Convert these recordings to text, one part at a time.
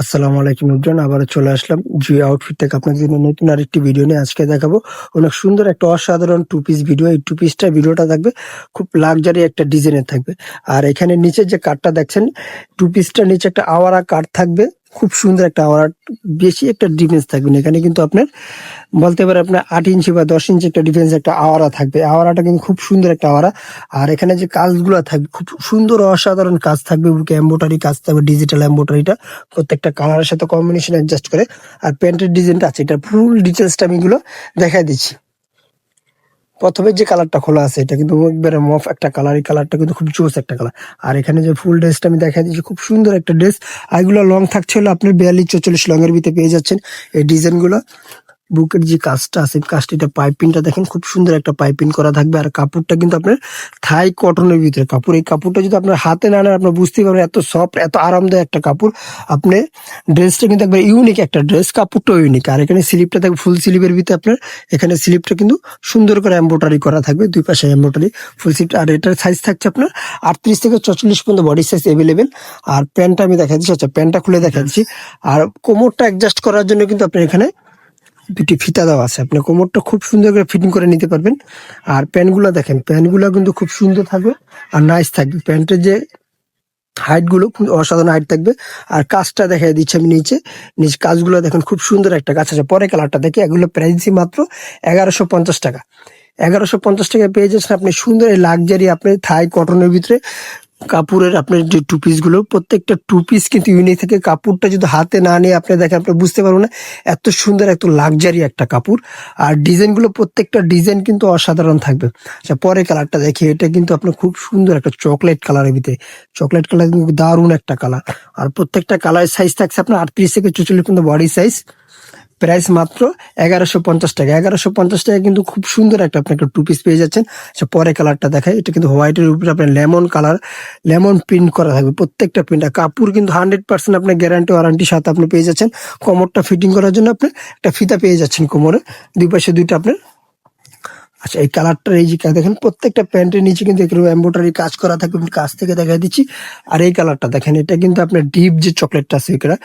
আসসালামু আলাইকুম উজ্জন আবার চলে আসলাম জি আউটফিট থেকে আপনাদের জন্য নতুন আরেকটি ভিডিও নিয়ে। আজকে দেখাবো অনেক সুন্দর একটা অসাধারণ টু পিস ভিডিও এই টু পিসটা ভিডিওটা থাকবে খুব লাক্সারি একটা ডিজাইনের থাকবে। আর এখানে নিচে যে কার্ডটা দেখছেন টু পিসটার নিচে একটা আওয়ারা কার্ড থাকবে। খুব সুন্দর একটা আওয়ারা বেশি একটা ডিফেন্স থাকবে না। এখানে কিন্তু আপনার, বলতে পারে আপনার আট ইঞ্চি বা দশ ইঞ্চি একটা ডিফেন্স একটা আওয়ারা থাকবে। আওয়ারাটা কিন্তু খুব সুন্দর একটা আওয়ারা আর এখানে যে কাজগুলো থাকবে, খুব সুন্দর অসাধারণ কাজ থাকবে। বুকে এম্বোটারি কাজ থাকবে ডিজিটাল এম্বোটারিটা প্রত্যেকটা কালারের সাথে কম্বিনেশন অ্যাডজাস্ট করে। আর প্যান্টের ডিজাইনটা আছে এটা ফুল ডিটেলসটা আমি এগুলো দেখাই দিচ্ছি। প্রথমে যে কালারটা খোলা আছে, এটা কিন্তু একবারে মফ একটা কালার, এই কালারটা কিন্তু খুব জোস একটা কালার। আর এখানে যে ফুল ড্রেসটা আমি দেখা দিচ্ছি, খুব সুন্দর একটা ড্রেস। আর এগুলো লং থাকছে হলো আপনি বিয়াল্লিশ চল্লিশ লং এর ভিতরে পেয়ে যাচ্ছেন। এই ডিজাইনগুলো বুকের যে কাজটা আছে কাজটা পাইপিংটা দেখেন খুব সুন্দর একটা পাইপিং করা থাকবে। আর কাপড়টা কিন্তু আপনার থাই কটনের ভিতরে। কাপড়, এই কাপড়টা যদি আপনার হাতে না নেন, আপনার বুঝতেই পারবেন এত সফট, এত আরামদায়ক একটা কাপড়। আপনি ড্রেসটা কিন্তু একবার ইউনিক একটা ড্রেস, কাপড়টাও ইউনিক। আর এখানে স্লিপটা থাকবে, ফুল স্লিপের ভিতরে আপনার এখানে স্লিপটা কিন্তু সুন্দর করে এম্ব্রয়ডারি করা থাকবে, দুই পাশে এম্ব্রয়ডারি ফুল স্লিপ আর এটার সাইজ থাকছে আপনার আটত্রিশ থেকে চল্লিশ পর্যন্ত বডি সাইজ অ্যাভেলেবেল আর প্যান্টটা আমি দেখা দিচ্ছি আচ্ছা প্যান্টটা খুলে দেখা দিচ্ছি আর কোমরটা অ্যাডজাস্ট করার জন্য কিন্তু আপনি এখানে দুটি ফিতা দেওয়া আছে। আপনি কোমরটা খুব সুন্দর করে ফিটিং করে নিতে পারবেন। আর প্যান্টগুলো দেখেন, প্যান্টগুলো কিন্তু খুব সুন্দর থাকবে আর নাইস থাকবে। প্যান্টের যে হাইটগুলো অসাধারণ হাইট থাকবে। আর কাজটা দেখা দিচ্ছে আমি নিচে। নিচ কাজগুলো দেখেন খুব সুন্দর একটা কাজ আছে। পরে কালারটা দেখি, এগুলো প্রাইস মাত্র এগারোশো পঞ্চাশ টাকা। এগারোশো পঞ্চাশ টাকায় পেয়ে যাচ্ছেন আপনি সুন্দর এই লাক্সারি আপনি থাই কটনের ভিতরে। কাপড়ের আপনার যে টু পিসগুলো, প্রত্যেকটা টু পিস কিন্তু ইউনিক থেকে। কাপড়টা যদি হাতে না নিয়ে আপনি দেখেন, আপনি বুঝতে পারবেন না, এত সুন্দর, এত লাক্সারি একটা কাপড়। আর ডিজাইনগুলো, প্রত্যেকটা ডিজাইন কিন্তু অসাধারণ থাকবে। আচ্ছা পরে কালারটা দেখি, এটা কিন্তু আপনার খুব সুন্দর একটা চকলেট কালারের ভিতরে। চকলেট কালার কিন্তু দারুণ একটা কালার আর প্রত্যেকটা কালারের সাইজ থাকছে আপনার আটত্রিশ থেকে চুচল্লিশ পর্যন্ত বডি সাইজ প্রাইস মাত্র এগারোশো পঞ্চাশ টাকা। এগারোশো পঞ্চাশ টাকা কিন্তু খুব সুন্দর একটা আপনাকে টু পিস পেয়ে যাচ্ছেন। আচ্ছা পরে কালারটা দেখায় এটা কিন্তু হোয়াইটের উপরে আপনার লেমন কালার, লেমন প্রিন্ট করা থাকবে। প্রত্যেকটা প্রিন্ট। আর কাপড় কিন্তু হান্ড্রেড পার্সেন্ট আপনার গ্যারান্টি ওয়ারান্টির সাথে আপনি পেয়ে যাচ্ছেন। কোমরটা ফিটিং করার জন্য আপনি একটা ফিতা পেয়ে যাচ্ছেন কোমরে। দুই পাশে দুইটা আপনার। আচ্ছা এই কালারটা এই যে দেখেন, প্রত্যেকটা প্যান্টের নিচে কিন্তু এগুলো এম্ব্রয়ডারি কাজ করা আমি কাছ থেকে দেখা দিচ্ছি। আর এই কালারটা দেখেন, এটা কিন্তু আপনার ডিপ যে চকলেটটা আছে এটা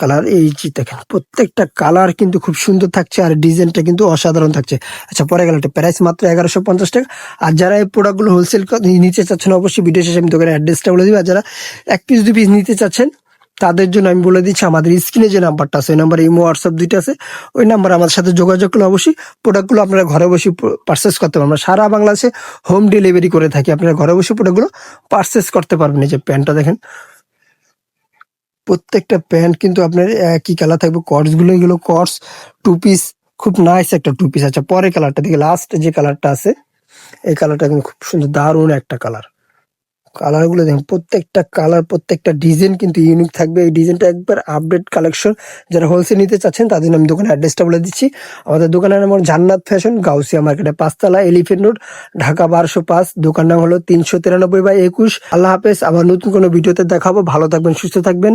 কালার এই যে দেখেন, প্রত্যেকটা কালার কিন্তু খুব সুন্দর থাকছে আর ডিজাইনটা কিন্তু অসাধারণ থাকছে। আচ্ছা পরে কালারটা প্রাইস মাত্র এগারোশো পঞ্চাশ টাকা। আর যারা এই প্রোডাক্টগুলো হোলসেল নিতে চাচ্ছেন, অবশ্যই ভিডিও শেষে আমি দোকানের অ্যাড্রেসটা বলে দিবি। আর যারা এক পিস দু পিস নিতে চাচ্ছেন, তাদের জন্য আমি বলে দিচ্ছি, আমাদের স্ক্রিনে যে নাম্বারটা আছে, ওই নাম্বারে ইমো হোয়াটসঅ্যাপ দুইটা আছে। ওই নাম্বারে আমাদের সাথে যোগাযোগ করলে অবশ্যই প্রোডাক্টগুলো আপনারা ঘরে বসে পারচেস করতে পারবেন। আমরা সারা বাংলাদেশে হোম ডেলিভারি করে থাকি। আপনারা ঘরে বসে প্রোডাক্টগুলো পারচেস করতে পারবেন। এই যে প্যান্টটা দেখেন প্রত্যেকটা প্যান্ট কিন্তু আপনার একই কালার থাকবে। কর্সগুলো এগুলো কর্স টু পিস খুব নাইস একটা টু পিস আচ্ছা পরে কালারটা দিকে লাস্ট যে কালারটা আছে, এই কালারটা কিন্তু খুব সুন্দর, দারুণ একটা কালার কালারগুলো দেখুন, প্রত্যেকটা কালার প্রত্যেকটা ডিজাইন কিন্তু ইউনিক থাকবে। এই ডিজাইনটা একবার আপডেট কালেকশন যারা হোলসেল নিতে চাচ্ছেন, তাদের আমি দোকানের অ্যাড্রেসটা বলে দিচ্ছি। আমাদের দোকানের নাম জান্নাত ফ্যাশন গাউসিয়া মার্কেটে পাঁচতলা এলিফেন্ট রোড ঢাকা বারোশো পাঁচ, দোকান নাম হলো তিনশো তিরানব্বই বাই একুশ। আল্লাহ হাফেজ, আবার নতুন কোনো ভিডিওতে দেখাবো। ভালো থাকবেন, সুস্থ থাকবেন।